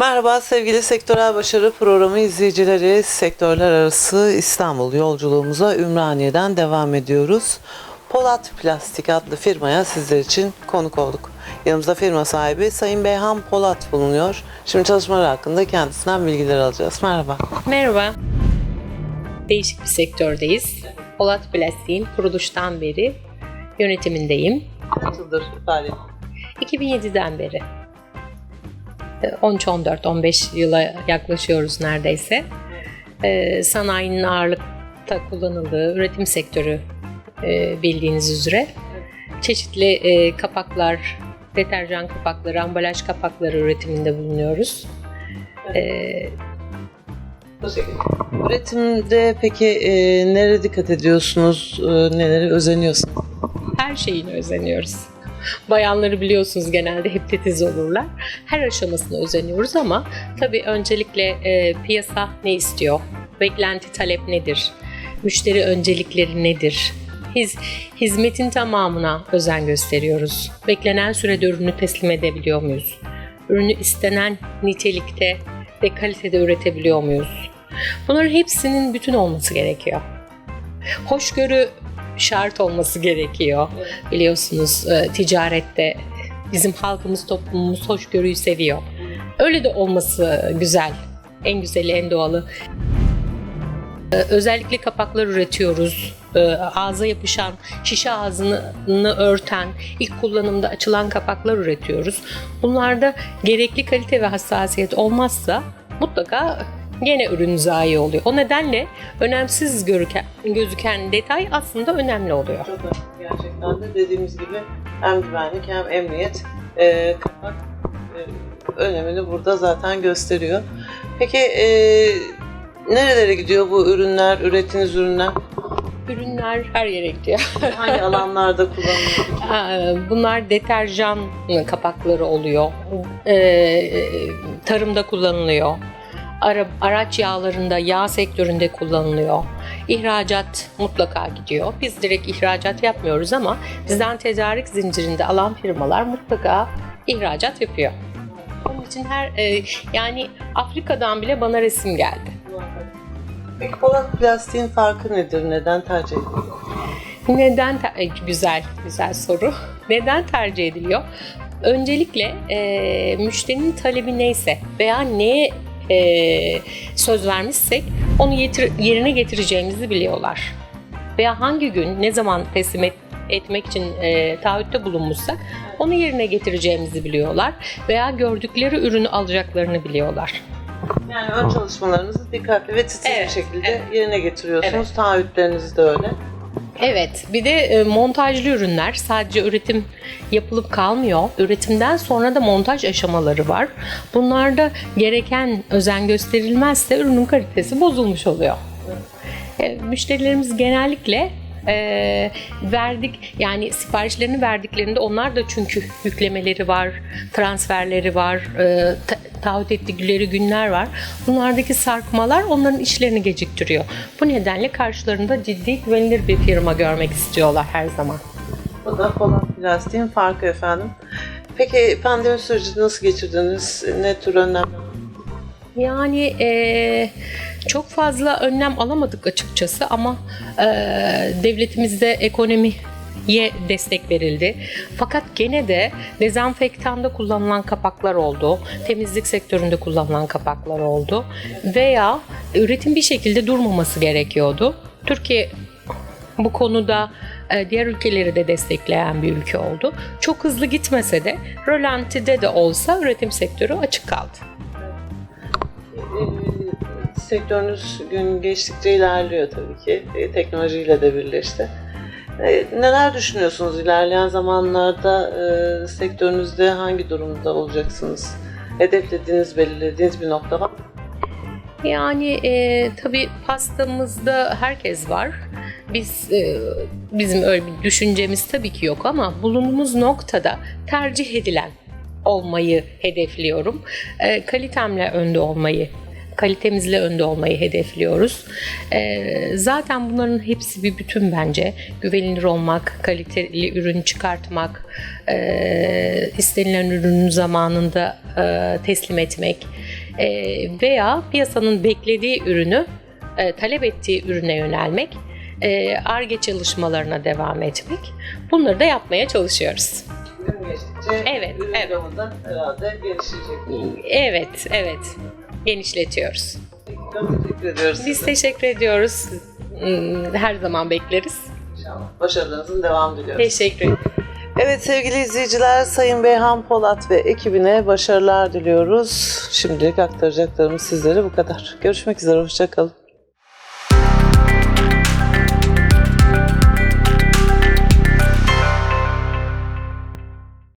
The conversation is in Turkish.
Merhaba sevgili Sektörel Başarı Programı izleyicileri. Sektörler arası İstanbul yolculuğumuza Ümraniye'den devam ediyoruz. Polat Plastik adlı firmaya sizler için konuk olduk. Yanımızda firma sahibi Sayın Beyhan Polat bulunuyor. Şimdi çalışmalar hakkında kendisinden bilgiler alacağız. Merhaba. Merhaba. Değişik bir sektördeyiz. Polat Plastik'in kuruluştan beri yönetimindeyim. Kaç yıldır faaliyet? 2007'den beri. Ee, 13-14-15 yıla yaklaşıyoruz neredeyse. Ee, sanayinin ağırlıkta kullanıldığı üretim sektörü e, bildiğiniz üzere. Çeşitli e, kapaklar, deterjan kapakları, ambalaj kapakları üretiminde bulunuyoruz. Bu şekilde. Üretimde peki e, nereye dikkat ediyorsunuz, e, nelere özeniyorsunuz? her şeyine özeniyoruz. Bayanları biliyorsunuz genelde hep titiz olurlar. Her aşamasına özeniyoruz ama tabii öncelikle e, piyasa ne istiyor? Beklenti talep nedir? Müşteri öncelikleri nedir? Hiz, hizmetin tamamına özen gösteriyoruz. Beklenen sürede ürünü teslim edebiliyor muyuz? Ürünü istenen nitelikte ve kalitede üretebiliyor muyuz? Bunların hepsinin bütün olması gerekiyor. Hoşgörü şart olması gerekiyor. Biliyorsunuz e, ticarette bizim halkımız, toplumumuz hoşgörüyü seviyor. Öyle de olması güzel. En güzeli, en doğalı. E, Özellikle kapaklar üretiyoruz. E, Ağza yapışan, şişe ağzını örten, ilk kullanımda açılan kapaklar üretiyoruz. Bunlarda gerekli kalite ve hassasiyet olmazsa mutlaka gene ürün zayi oluyor. O nedenle önemsiz görüken, gözüken detay aslında önemli oluyor. Çok önemli. Gerçekten de dediğimiz gibi hem güvenlik hem emniyet e, kapak e, önemini burada zaten gösteriyor. Peki e, nerelere gidiyor bu ürünler, ürettiğiniz ürünler? Ürünler her yere gidiyor. Hangi alanlarda kullanılıyor? Bunlar deterjan kapakları oluyor. Ee, tarımda kullanılıyor. Ara, araç yağlarında, yağ sektöründe kullanılıyor. İhracat mutlaka gidiyor. Biz direkt ihracat yapmıyoruz ama bizden tedarik zincirinde alan firmalar mutlaka ihracat yapıyor. Onun için her e, yani Afrika'dan bile bana resim geldi. Peki Polat plastiğin farkı nedir? Neden tercih ediliyor? Neden ter- e, güzel güzel soru. Neden tercih ediliyor? Öncelikle e, müşterinin talebi neyse veya neye e, söz vermişsek onu yetir- yerine getireceğimizi biliyorlar. Veya hangi gün ne zaman teslim et- etmek için e, taahhütte bulunmuşsak onu yerine getireceğimizi biliyorlar veya gördükleri ürünü alacaklarını biliyorlar. Yani ön çalışmalarınızı dikkatli ve titiz Evet, bir şekilde evet. yerine getiriyorsunuz. Taahhütleriniz de öyle. Evet, bir de e, montajlı ürünler sadece üretim yapılıp kalmıyor. Üretimden sonra da montaj aşamaları var. Bunlarda gereken özen gösterilmezse ürünün kalitesi bozulmuş oluyor. E, müşterilerimiz genellikle e, verdik yani siparişlerini verdiklerinde onlar da çünkü yüklemeleri var, transferleri var, e, ta- taahhüt ettikleri günler var. Bunlardaki sarkmalar onların işlerini geciktiriyor. Bu nedenle karşılarında ciddi güvenilir bir firma görmek istiyorlar her zaman. Bu da Polat plastiğin farkı efendim. Peki pandemi sürecini nasıl geçirdiniz? Ne tür önlemler? Yani eee, çok fazla önlem alamadık açıkçası ama eee, devletimizde ekonomiye destek verildi. Fakat gene de dezenfektanda kullanılan kapaklar oldu, temizlik sektöründe kullanılan kapaklar oldu veya üretim bir şekilde durmaması gerekiyordu. Türkiye bu konuda e, diğer ülkeleri de destekleyen bir ülke oldu. Çok hızlı gitmese de rölantide de olsa üretim sektörü açık kaldı. Ee, sektörünüz gün geçtikçe ilerliyor tabii ki. Ee, teknolojiyle de birleşti. Ee, neler düşünüyorsunuz ilerleyen zamanlarda e, sektörünüzde hangi durumda olacaksınız? Hedeflediğiniz, belirlediğiniz bir nokta var mı? Yani e, tabii pastamızda herkes var. Biz e, bizim öyle bir düşüncemiz tabii ki yok ama bulunduğumuz noktada tercih edilen olmayı hedefliyorum. E, kalitemle önde olmayı kalitemizle önde olmayı hedefliyoruz. E, zaten bunların hepsi bir bütün bence. Güvenilir olmak, kaliteli ürün çıkartmak, e, istenilen ürünün zamanında e, teslim etmek, e, veya piyasanın beklediği ürünü, e, talep ettiği ürüne yönelmek, e, ARGE çalışmalarına devam etmek. Bunları da yapmaya çalışıyoruz. Gün geçtikçe Evet, ürün evet. herhalde gelişecek. Evet, evet. Genişletiyoruz. Çok teşekkür ediyoruz. Biz size. teşekkür ediyoruz. Hmm, Her zaman bekleriz. İnşallah. Başarılarınızın devamı diliyoruz. Teşekkür ederim. Evet sevgili izleyiciler, Sayın Beyhan Polat ve ekibine başarılar diliyoruz. Şimdilik aktaracaklarımız sizlere bu kadar. Görüşmek üzere, hoşçakalın.